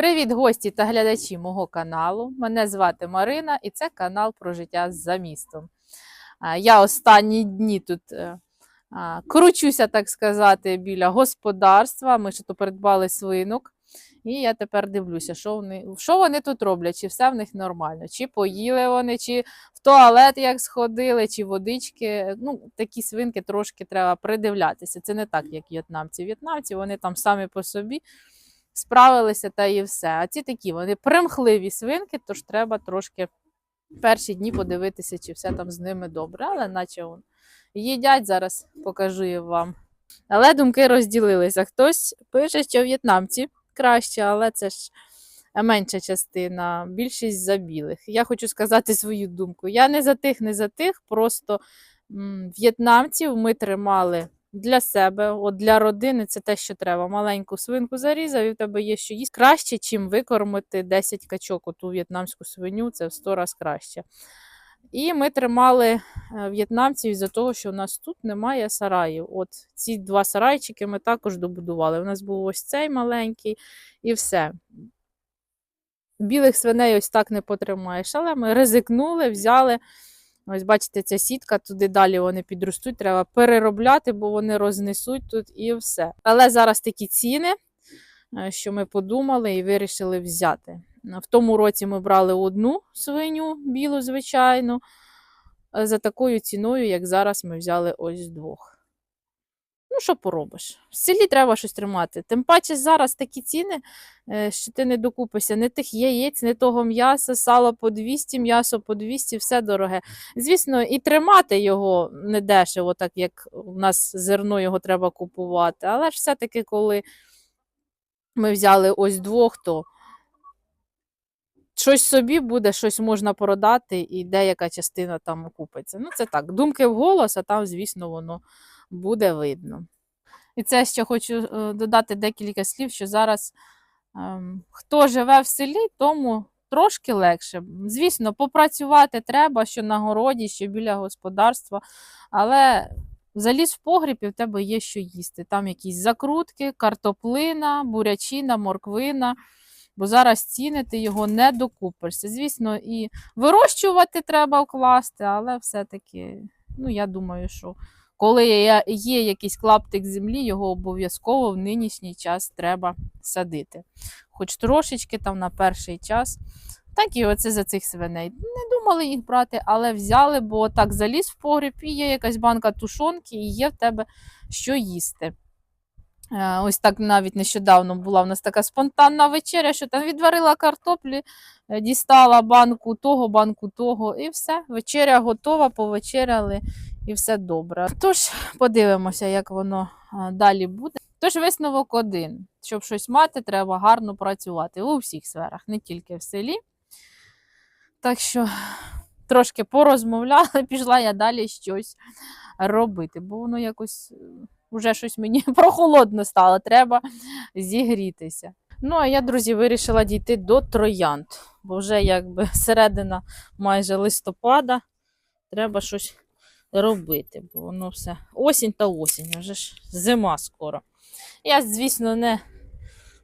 Привіт, гості та глядачі мого каналу. Мене звати Марина і це канал про життя за містом. Я останні дні тут е, кручуся, так сказати, біля господарства. Ми ще то придбали свинок. І я тепер дивлюся, що вони, що вони тут роблять, чи все в них нормально, чи поїли вони, чи в туалет як сходили, чи водички. Ну, такі свинки трошки треба придивлятися. Це не так, як в'єтнамці. В'єтнамці вони там самі по собі справилися та і все. А ці такі вони примхливі свинки, тож треба трошки перші дні подивитися, чи все там з ними добре, але наче он їдять, зараз покажу вам. Але думки розділилися. Хтось пише, що в'єтнамці краще, але це ж менша частина, більшість за білих. Я хочу сказати свою думку. Я не за тих, не за тих, просто в'єтнамців ми тримали для себе, от для родини це те, що треба. Маленьку свинку зарізав, і в тебе є що їсти. Краще, чим викормити 10 качок. Оту в'єтнамську свиню, це в 100 разів краще. І ми тримали е, в'єтнамців із-за того, що у нас тут немає сараїв. От ці два сарайчики ми також добудували. У нас був ось цей маленький і все. Білих свиней ось так не потримаєш, але ми ризикнули, взяли. Ось, бачите, ця сітка, туди далі вони підростуть, треба переробляти, бо вони рознесуть тут і все. Але зараз такі ціни, е, що ми подумали і вирішили взяти. В тому році ми брали одну свиню, білу, звичайну, е, за такою ціною, як зараз ми взяли ось двох. Що поробиш? В селі треба щось тримати. Тим паче зараз такі ціни, е, що ти не докупишся не тих яєць, не того м'яса, сало по 200, м'ясо по 200, все дороге. Звісно, і тримати його не дешево, так як у нас зерно його треба купувати. Але ж все-таки, коли ми взяли ось двох, то щось собі буде, щось можна продати, і деяка частина там окупиться. Ну, це так, думки в голос, а там, звісно, воно буде видно. І це ще хочу е, додати декілька слів, що зараз ем, хто живе в селі, тому трошки легше. Звісно, попрацювати треба, що на городі, що біля господарства, але заліз в погріб і в тебе є що їсти. Там якісь закрутки, картоплина, бурячина, морквина. Бо зараз ціни ти його не докупишся. Звісно, і вирощувати треба вкласти, але все-таки, ну, я думаю, що коли є, якийсь клаптик землі, його обов'язково в нинішній час треба садити. Хоч трошечки там на перший час. Так і оце за цих свиней. Не думали їх брати, але взяли, бо так заліз в погріб, і є якась банка тушонки, і є в тебе що їсти. Е, Ось так навіть нещодавно була в нас така спонтанна вечеря, що там відварила картоплі, е, дістала банку того, банку того, і все. Вечеря готова, повечеряли і все добре. Тож подивимося, як воно далі буде. Тож висновок один: щоб щось мати, треба гарно працювати у всіх сферах, не тільки в селі. Так що трошки порозмовляла, пішла я далі щось робити, бо воно якось вже щось мені прохолодно стало, треба зігрітися. Ну, а я, друзі, вирішила дійти до троянд, бо вже якби середина майже листопада, треба щось робити, бо воно все осінь та осінь, вже ж зима скоро. Я, звісно, не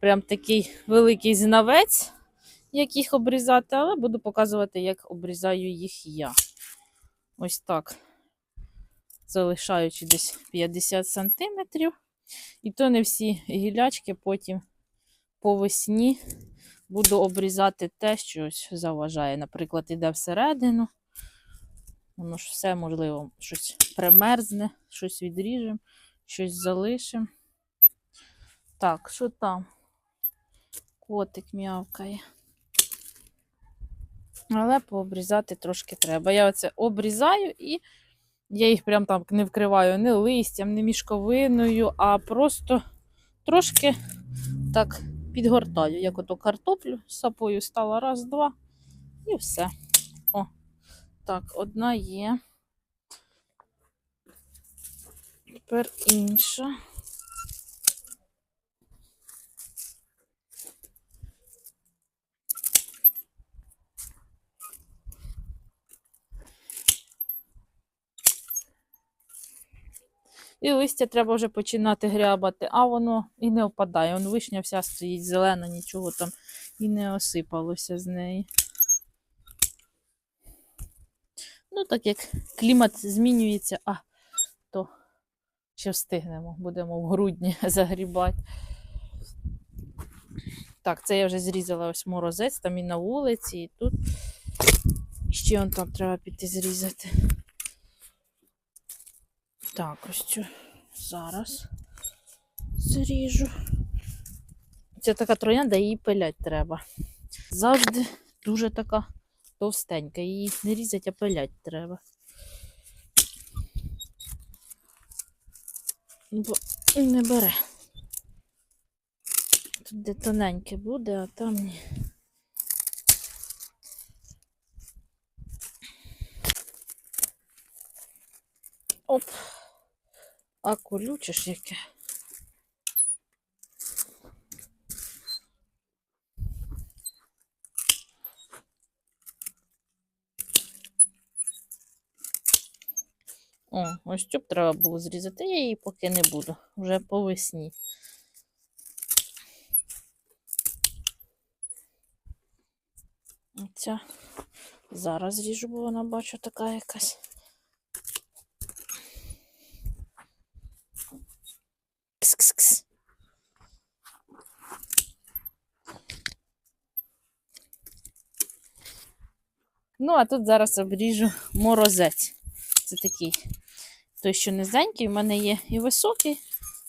прям такий великий знавець, як їх обрізати, але буду показувати, як обрізаю їх я. Ось так. Залишаючи десь 50 сантиметрів. І то не всі гілячки потім по весні буду обрізати те, що заважає. Наприклад, іде всередину. Воно ж все можливо, щось примерзне, щось відріжемо, щось залишимо. Так, що там? Котик м'явкає. Але пообрізати трошки треба. Я оце обрізаю і я їх прям там не вкриваю не листям, не мішковиною, а просто трошки так підгортаю. Як ото картоплю з сапою стала раз, два, і все. Так, одна є. Тепер інша. І листя треба вже починати грябати, а воно і не опадає. Вон вишня вся стоїть зелена, нічого там і не осипалося з неї. Ну, так як клімат змінюється, а то ще встигнемо, будемо в грудні загрібати. Так, це я вже зрізала ось морозець, там і на вулиці, і тут. Ще он там треба піти зрізати. Так, ось цю зараз зріжу. Це така троянда, її пилять треба. Завжди дуже така товстенька. Її не різать, а пилять треба. Бо не бере. Тут де тоненьке буде, а там ні. Оп. А колюче ж яке. О, ось цю б треба було зрізати. Я її поки не буду. Вже по весні. Ця зараз зріжу, бо вона бачу така якась. Кс-кс-кс. Ну, а тут зараз обріжу морозець. Це такий той, що низенький, в мене є і високий,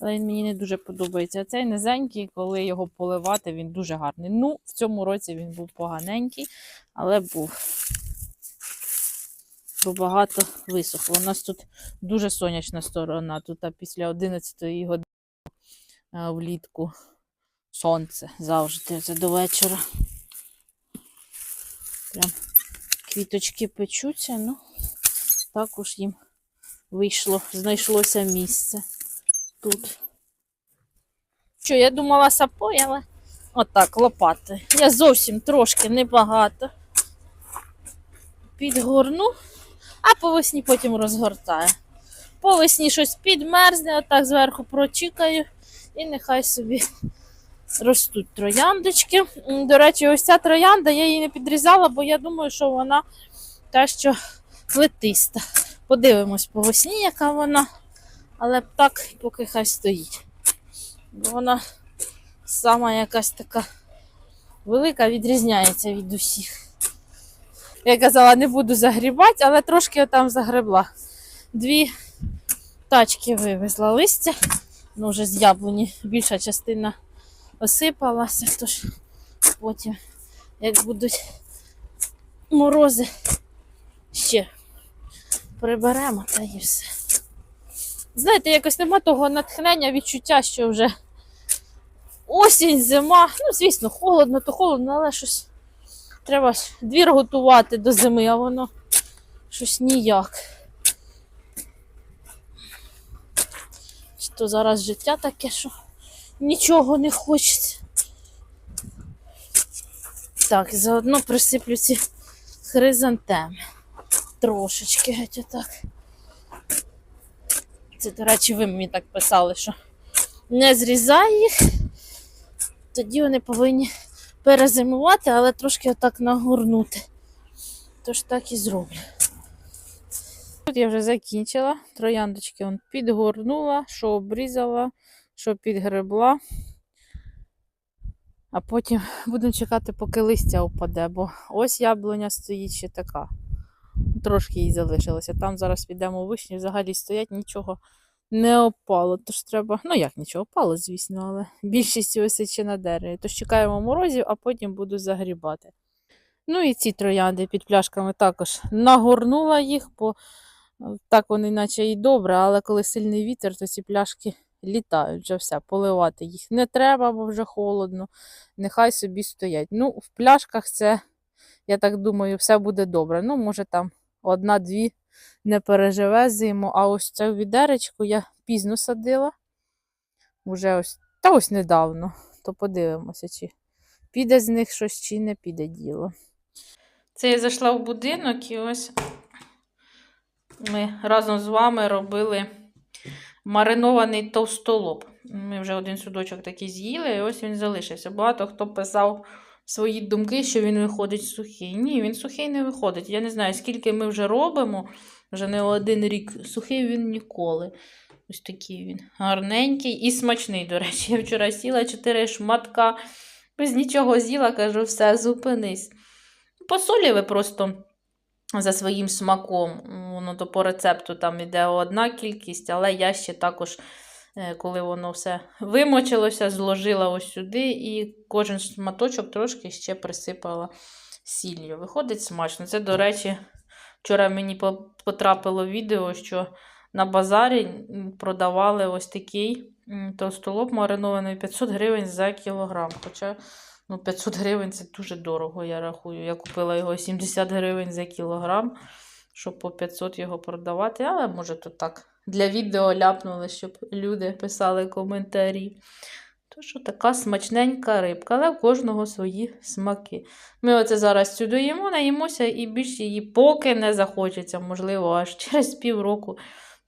але він мені не дуже подобається. А цей низенький, коли його поливати, він дуже гарний. Ну, в цьому році він був поганенький, але був. Бо багато висохло. У нас тут дуже сонячна сторона. Тут а після 11 години влітку сонце завжди це до вечора. Прям квіточки печуться, ну також їм вийшло, знайшлося місце тут. Що, я думала сапой, але отак, лопати. Я зовсім трошки небагато підгорну, а по весні потім розгортаю. По весні щось підмерзне, отак зверху прочікаю, і нехай собі ростуть трояндочки. До речі, ось ця троянда, я її не підрізала, бо я думаю, що вона та, що плетиста. Подивимось по весні, яка вона. Але так, поки хай стоїть. Бо вона сама якась така велика, відрізняється від усіх. Я казала, не буду загрібати, але трошки там загребла. Дві тачки вивезла листя. Ну, вже з яблуні більша частина осипалася, тож потім, як будуть морози, ще приберемо та і все. Знаєте, якось нема того натхнення, відчуття, що вже осінь, зима. Ну, звісно, холодно, то холодно, але щось треба двір готувати до зими, а воно щось ніяк. То зараз життя таке, що нічого не хочеться. Так, заодно присиплю ці хризантеми. Трошечки геть отак. Це, до речі, ви мені так писали, що не зрізай їх, тоді вони повинні перезимувати, але трошки отак нагорнути. Тож так і зроблю. Тут я вже закінчила. Трояндочки он підгорнула, що обрізала, що підгребла. А потім будемо чекати, поки листя впаде, бо ось яблуня стоїть ще така. Трошки їй залишилося. Там зараз підемо вишні, взагалі стоять, нічого не опало. Тож треба, ну як нічого, опало, звісно, але більшість висить на дереві. Тож чекаємо морозів, а потім буду загрібати. Ну і ці троянди під пляшками також нагорнула їх, бо е, так вони наче і добре, але коли сильний вітер, то ці пляшки літають вже все, поливати їх не треба, бо вже холодно. Нехай собі стоять. Ну, в пляшках це, я так думаю, все буде добре. Ну, може там одна-дві не переживе зиму, а ось цю відеречку я пізно садила. Уже ось, та ось недавно. То подивимося, чи піде з них щось, чи не піде діло. Це я зайшла в будинок і ось ми разом з вами робили маринований товстолоб. Ми вже один судочок такий з'їли, і ось він залишився. Багато хто писав свої думки, що він виходить сухий. Ні, він сухий не виходить. Я не знаю, скільки ми вже робимо, вже не один рік. Сухий він ніколи. Ось такий він гарненький і смачний, до речі. Я вчора сіла чотири шматка, без нічого з'їла, кажу, все, зупинись. По солі ви просто за своїм смаком. Воно то по рецепту там іде одна кількість, але я ще також, коли воно все вимочилося, зложила ось сюди і кожен шматочок трошки ще присипала сіллю. Виходить смачно. Це, до речі, вчора мені потрапило відео, що на базарі продавали ось такий товстолоб маринований 500 гривень за кілограм. Хоча ну, 500 гривень це дуже дорого, я рахую. Я купила його 70 гривень за кілограм, щоб по 500 його продавати. Але може то так для відео ляпнули, щоб люди писали коментарі. То що така смачненька рибка, але в кожного свої смаки. Ми оце зараз сюди їмо, наїмося і більше її поки не захочеться, можливо, аж через півроку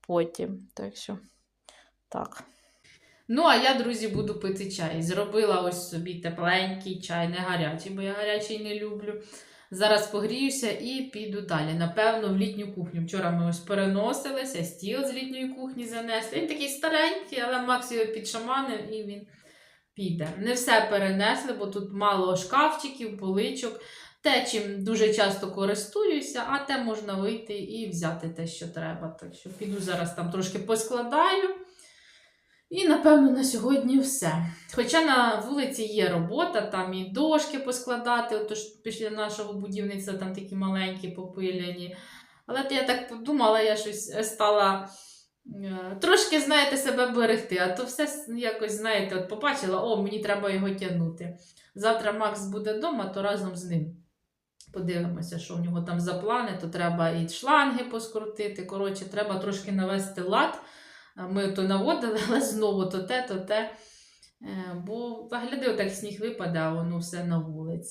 потім. Так що, так. Ну, а я, друзі, буду пити чай. Зробила ось собі тепленький чай, не гарячий, бо я гарячий не люблю. Зараз погріюся і піду далі. Напевно, в літню кухню. Вчора ми ось переносилися, стіл з літньої кухні занесли. Він такий старенький, але Макс його підшаманив і він піде. Не все перенесли, бо тут мало шкафчиків, поличок. Те, чим дуже часто користуюся, а те можна вийти і взяти те, що треба. Так що піду зараз там трошки поскладаю. І, напевно, на сьогодні все. Хоча на вулиці є робота, там і дошки поскладати, отож після нашого будівництва там такі маленькі попиляні. Але я так подумала, я щось стала е, трошки, знаєте, себе берегти, а то все якось, знаєте, от побачила, о, мені треба його тягнути. Завтра Макс буде вдома, то разом з ним. Подивимося, що в нього там за плани, то треба і шланги поскрутити. Коротше, треба трошки навести лад. Ми то наводили, але знову то те, то те. Е, Бо виглядає, так сніг випадав, воно все на вулиці.